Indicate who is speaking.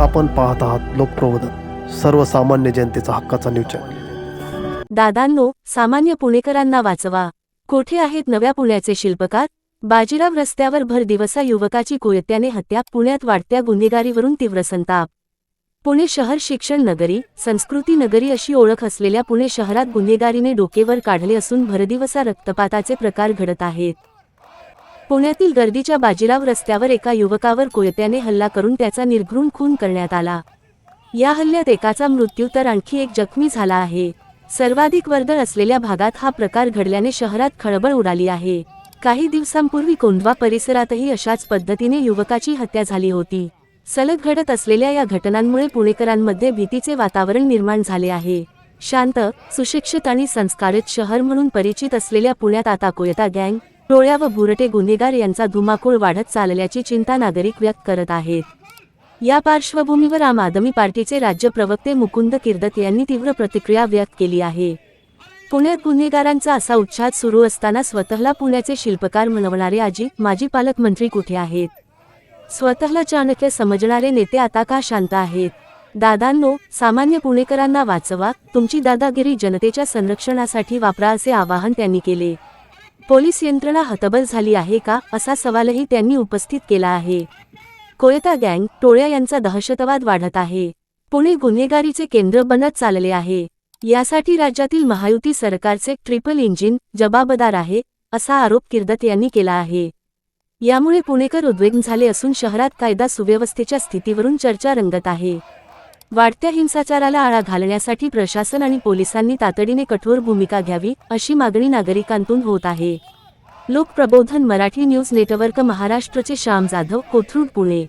Speaker 1: आपण पाहत आहात लोकप्रबोधन सर्वसामान्य जनतेचा हक्काचा न्यूज चॅनल.
Speaker 2: दादांनो सामान्य पुणेकरांना वाचवा. कोठे आहेत नव्या पुण्याचे शिल्पकार? बाजीराव रस्त्यावर भर दिवसा युवकाची कोयत्याने हत्या पुण्यात वाढत्या गुन्हेगारीवरून तीव्र संताप. पुणे शहर शिक्षण नगरी संस्कृती नगरी अशी ओळख असलेल्या पुणे शहरात गुन्हेगारीने डोकेवर काढले असून भरदिवसा रक्तपाताचे प्रकार घडत आहेत. पुण्यातील गर्दीच्या बाजीराव रस्त्यावर एका युवकावर कोयत्याने हल्ला करून त्याचा निर्घृण खून करण्यात आला. या हल्ल्यात एकाचा मृत्यू तर आणखी एक जखमी झाला आहे. सर्वाधिक वर्दळ असलेल्या भागात हा प्रकार घडल्याने शहरात खळबळ उडाली आहे. काही दिवसांपूर्वी कोंढवा परिसरातही अशाच पद्धतीने युवकाची हत्या झाली होती. सलग घडत असलेल्या या घटनांमुळे पुणेकरांमध्ये भीतीचे वातावरण निर्माण झाले आहे. शांत सुशिक्षित आणि संस्कारित शहर म्हणून परिचित असलेल्या पुण्यात आता कोयता गँग टोळ्या व भुरटे गुन्हेगार यांचा धुमाकूळ वाढत चालल्याची चिंता नागरिक व्यक्त करत आहेत. या पार्श्वभूमीवर आम आदमी पार्टीचे राज्य प्रवक्ते मुकुंद किर्दत यांनी तीव्र प्रतिक्रिया व्यक्त केली आहे. पुण्यात गुन्हेगारांचा असा उच्छाद सुरू असताना स्वतःला पुण्याचे शिल्पकार म्हणवणारे आजी माजी पालकमंत्री कुठे आहेत? स्वतःला चाणक्य समजणारे नेते आता का शांत आहेत? दादांनो सामान्य पुणेकरांना वाचवा तुमची दादागिरी जनतेच्या संरक्षणासाठी वापरा असे आवाहन त्यांनी केले. पोलीस यंत्रणा हतबल झाली आहे का असा सवालही त्यांनी उपस्थित केला आहे. कोयता गँग टोळ्या यांचा दहशतवाद वाढत आहे. पुणे गुन्हेगारीचे केंद्र बनत चालले आहे. यासाठी राज्यातील महायुती सरकारचे ट्रिपल इंजिन जबाबदार आहे असा आरोप किर्दत यांनी केला आहे. यामुळे पुणेकर उद्वेग्न झाले असून शहरात कायदा सुव्यवस्थेच्या स्थितीवरून चर्चा रंगत आहे. वाढत्या हिंसाचाराला आळा घालण्यासाठी प्रशासन आणि पोलिसांनी तातडीने कठोर भूमिका घ्यावी अशी मागणी नागरिकांतून होत आहे. लोकप्रबोधन मराठी न्यूज नेटवर्क महाराष्ट्रचे श्याम जाधव कोथरूड पुणे.